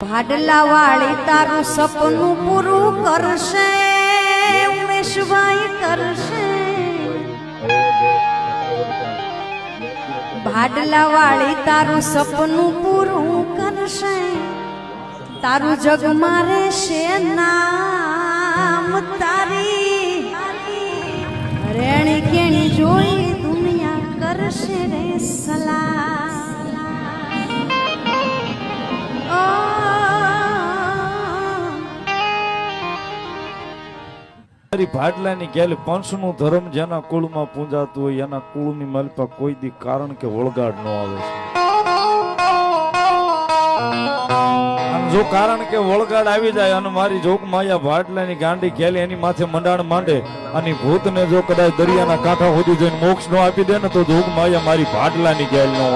ભાડલા વાળી તારું સપનું પૂરું કરશે, ઉમેશભાઈ કરશે. ભાડલા વાળી તારું સપનું પૂરું કરશે, તારું જગ મારે છે નામ તારી. રેણી કેણી જોઈ દુનિયા કરશે રે સલા ભાટલાની ગેલ પંચનું ધર્મ જેના કુળમાં પૂંજાતું હોય, એના કુળની માલપા કોઈ દી કારણ કે વળગાડ ન આવે છે. જો કારણ કે વળગાડ આવી જાય અને મારી જોગ માયા ભાટલાની ગાંડી ગેલી એની માથે મંડાણ માંડે અને ભૂતને જો કદાચ દરિયાના કાંઠા સુધી જઈને મોક્ષ નો આપી દે ને તો જોગ માયા મારી ભાટલાની ગેલ નો